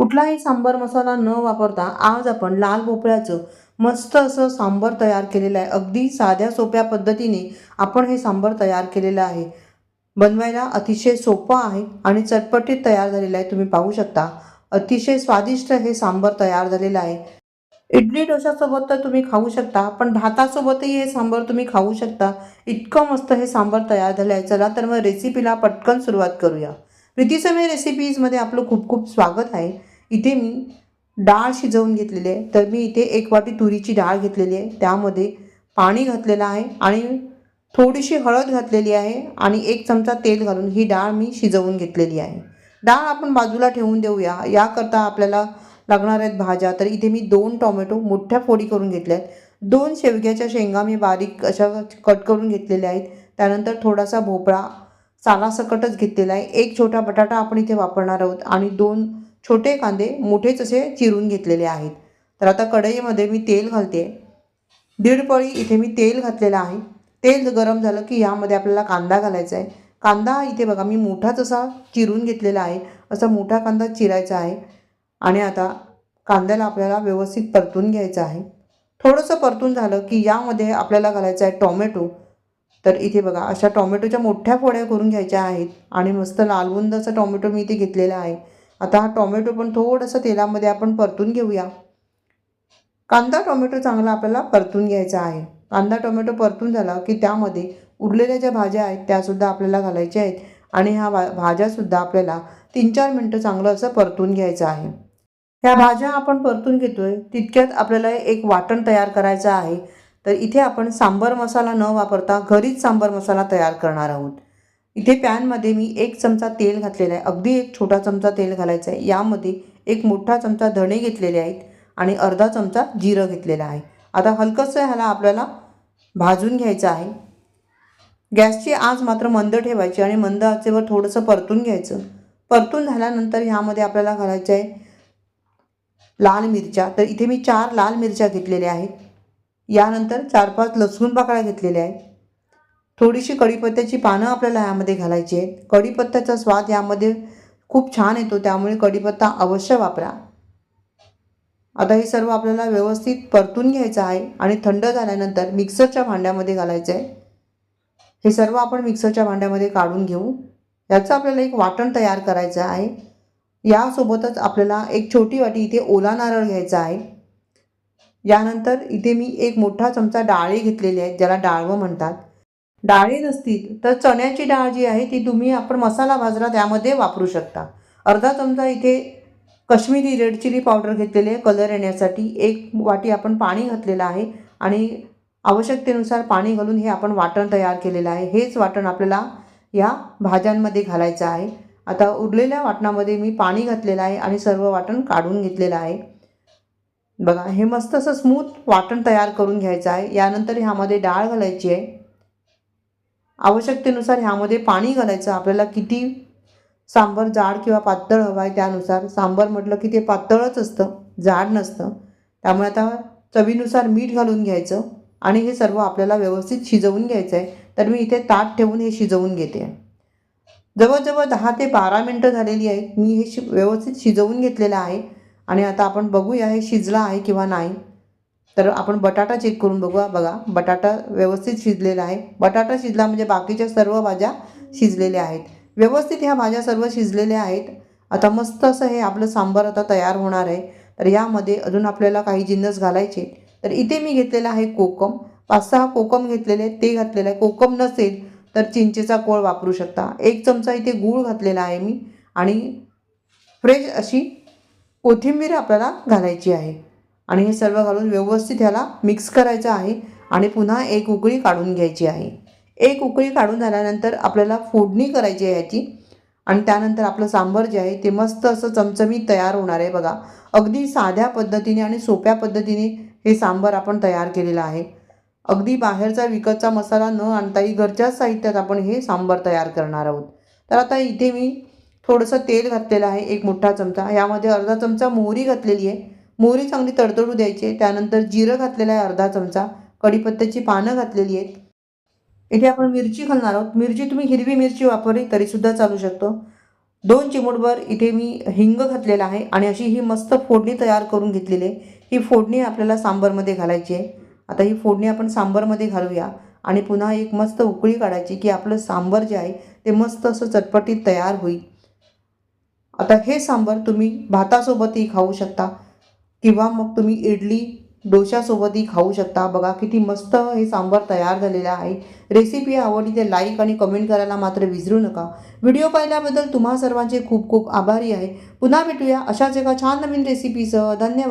कुठलाही सांबर मसाला न वापरता आज आपण लाल भोपळ्याचं मस्त असं सांबर तयार केलेलं आहे. अगदी साध्या सोप्या पद्धतीने आपण हे सांबर तयार केलेलं आहे. बनवायला अतिशय सोपं आहे आणि चटपटीत तयार झालेलं आहे. तुम्ही पाहू शकता अतिशय स्वादिष्ट हे सांबर तयार झालेलं आहे. इडली डोशासोबत तर तुम्ही खाऊ शकता पण भातासोबतही हे सांबर तुम्ही खाऊ शकता. इतकं मस्त हे सांबार तयार झालं आहे. चला तर मग रेसिपीला पटकन सुरुवात करूया. प्रीतीसमय रेसिपीजमध्ये आपलं खूप खूप स्वागत आहे. इथे मी डाळ शिजवून घेतलेली आहे. तर मी इथे एक वाटी तुरीची डाळ घेतलेली आहे. त्यामध्ये पाणी घातलेलं आहे आणि थोडीशी हळद घातलेली आहे आणि एक चमचा तेल घालून ही डाळ मी शिजवून घेतलेली आहे. डाळ आपण बाजूला ठेवून देऊया. याकरता आपल्याला लागणार आहेत भाज्या. तर इथे मी दोन टोमॅटो मोठ्या फोडी करून घेतल्या आहेत. दोन शेवग्याच्या शेंगा मी बारीक अशा कट करून घेतलेल्या आहेत. त्यानंतर थोडासा भोपळा सालासकटच घेतलेला आहे. एक छोटा बटाटा आपण इथे वापरणार आहोत आणि दोन छोटे कांदे मोठेच असे चिरून घेतलेले आहेत. तर आता कढईमध्ये मी तेल घालते. दीड पळी इथे मी तेल घातलेलं आहे. तेल गरम झालं की यामध्ये आपल्याला कांदा घालायचा आहे. कांदा इथे बघा मी मोठाच असा चिरून घेतलेला आहे. असा मोठा कांदा चिरायचा आहे. आणि आता कांद्याला आपल्याला व्यवस्थित परतून घ्यायचं आहे. थोडंसं परतून झालं की यामध्ये आपल्याला घालायचं आहे टॉमॅटो. तर इथे बघा अशा टॉमॅटोच्या मोठ्या फोड्या करून घ्यायच्या आहेत. आणि मस्त लालबुंद असं टॉमॅटो मी इथे घेतलेला आहे. आता हा टॉमॅटो पण थोडंसं तेलामध्ये आपण परतून घेऊया. कांदा टोमॅटो चांगला आपल्याला परतून घ्यायचा आहे. कांदा टोमॅटो परतून झाला की त्यामध्ये उरलेल्या ज्या भाज्या आहेत त्यासुद्धा आपल्याला घालायच्या आहेत आणि ह्या भा भाज्यासुद्धा आपल्याला तीन चार मिनटं चांगलं असं परतून घ्यायचं आहे. ह्या भाज्या आपण परतून घेतोय तितक्यात आपल्याला एक वाटण तयार करायचं आहे. तर इथे आपण सांबर मसाला न वापरता घरीच सांबर मसाला तयार करणार आहोत. इथे पॅनमध्ये मी एक चमचा तेल घातलेला आहे. अगदी एक छोटा चमचा तेल घालायचा आहे. यामध्ये एक मोठा चमचा धणे घेतलेले आहेत आणि अर्धा चमचा जिरं घेतलेला आहे. आता हलकंसं ह्याला आपल्याला भाजून घ्यायचं आहे. गॅसची आज मात्र मंद ठेवायची आणि मंद आचेवर थोडंसं परतून घ्यायचं. परतून झाल्यानंतर ह्यामध्ये आपल्याला घालायचं आहे लाल मिरच्या. तर इथे मी चार लाल मिरच्या घेतलेल्या आहेत. यानंतर चार पाच लसूण पाकळ्या घेतलेल्या आहेत. थोडीशी कढीपत्त्याची पानं आपल्याला यामध्ये घालायची आहेत. कढीपत्त्याचा स्वाद यामध्ये खूप छान येतो त्यामुळे कढीपत्ता अवश्य वापरा. आता हे सर्व आपल्याला व्यवस्थित परतून घ्यायचं आहे आणि थंड झाल्यानंतर मिक्सरच्या भांड्यामध्ये घालायचं आहे. हे सर्व आपण मिक्सरच्या भांड्यामध्ये काढून घेऊ. याचं आपल्याला एक वाटण तयार करायचं आहे. यासोबतच आपल्याला एक छोटी वाटी इथे ओला नारळ घ्यायचा आहे. यानंतर इथे मी एक मोठा चमचा डाळी घेतलेली आहे ज्याला डाळवं म्हणतात. डाळी नसतील तर चण्याची डाळ जी आहे ती तुम्ही आपण मसाला भाजला त्यामध्ये वापरू शकता. अर्धा चमचा इथे कश्मीरी रेड चिली पावडर घेतलेली आहे. कलर येण्यासाठी एक वाटी आपण पाणी घातलेलं आहे आणि आवश्यकतेनुसार पाणी घालून हे आपण वाटण तयार केलेलं आहे. हेच वाटण आपल्याला या भाज्यांमध्ये घालायचं आहे. आता उरलेल्या वाटणामध्ये मी पाणी घातलेलं आहे आणि सर्व वाटण काढून घेतलेलं आहे. बघा हे मस्त असं स्मूथ वाटण तयार करून घ्यायचं आहे. यानंतर ह्यामध्ये डाळ घालायची आहे. आवश्यकतेनुसार ह्यामध्ये पाणी घालायचं. आपल्याला किती सांबर जाड किंवा पातळ हवं आहे त्यानुसार. सांबर म्हटलं की ते पातळच असतं जाड नसतं. त्यामुळे आता चवीनुसार मीठ घालून घ्यायचं आणि हे सर्व आपल्याला व्यवस्थित शिजवून घ्यायचं आहे तर मी इथे ताट ठेवून हे शिजवून घेते. जवळजवळ दहा ते बारा मिनटं झालेली आहेत. मी हे शि व्यवस्थित शिजवून घेतलेलं आहे. आणि आता आपण बघूया हे शिजलं आहे किंवा नाही. तर आपण बटाटा चेक करून बघूया. बघा बटाटा व्यवस्थित शिजलेला आहे. बटाटा शिजला म्हणजे बाकीच्या सर्व भाज्या शिजलेल्या आहेत. व्यवस्थित ह्या भाज्या सर्व शिजलेल्या आहेत. आता मस्त असं हे आपलं सांबार आता तयार होणार आहे. तर यामध्ये अजून आपल्याला काही जिन्नस घालायचे तर इथे मी घेतलेला आहे कोकम. पाच सहा कोकम घेतलेले ते घातलेलं आहे. कोकम नसेल तर चिंचेचा कोळ वापरू शकता. एक चमचा इथे गूळ घातलेला आहे मी. आणि फ्रेश अशी कोथिंबीर आपल्याला घालायची आहे. आणि हे सर्व घालून व्यवस्थित ह्याला मिक्स करायचं आहे आणि पुन्हा एक उकळी काढून घ्यायची आहे. एक उकळी काढून झाल्यानंतर आपल्याला फोडणी करायची आहे ह्याची आणि त्यानंतर आपलं सांबर जे आहे ते मस्त असं चमचमीत तयार होणार आहे बघा. अगदी साध्या पद्धतीने आणि सोप्या पद्धतीने हे सांबर आपण तयार केलेलं आहे. अगदी बाहेरचा विकतचा मसाला न आणताही घरच्याच साहित्यात आपण हे सांबर तयार करणार आहोत. तर आता इथे मी थोडंसं तेल घातलेलं आहे एक मोठा चमचा. यामध्ये अर्धा चमचा मोहरी घातलेली आहे. मोहरी चांगली तडतडू द्यायची. त्यानंतर जिरं घातलेलं आहे अर्धा चमचा. कढीपत्त्याची पानं घातलेली आहेत. इथे आपण मिरची घालणार आहोत. मिरची तुम्ही हिरवी मिरची वापरली तरीसुद्धा चालू शकतो. दोन चिमूटभर इथे मी हिंग घातलेला आहे आणि अशी ही मस्त फोडणी तयार करून घेतलेली आहे. ही फोडणी आपल्याला सांबरमध्ये घालायची आहे. आता ही फोडणी आपण सांबरमध्ये घालूया आणि पुन्हा एक मस्त उकळी काढायची की आपलं सांबर जे आहे ते मस्त असं चटपटीत तयार होईल. आता हे सांबर तुम्ही भातासोबतही खाऊ शकता. किंवा मग तुम्ही इडली डोशासोबतही खाऊ शकता. बघा किती मस्त हे सांबार तयार झालेलं आहे. रेसिपी आवडली ते लाईक आणि कमेंट करायला मात्र विसरू नका. व्हिडिओ पाहिल्याबद्दल तुम्हा सर्वांचे खूप खूप आभारी आहे. पुन्हा भेटूया अशाच एका छान नवीन रेसिपीसह धन्यवाद.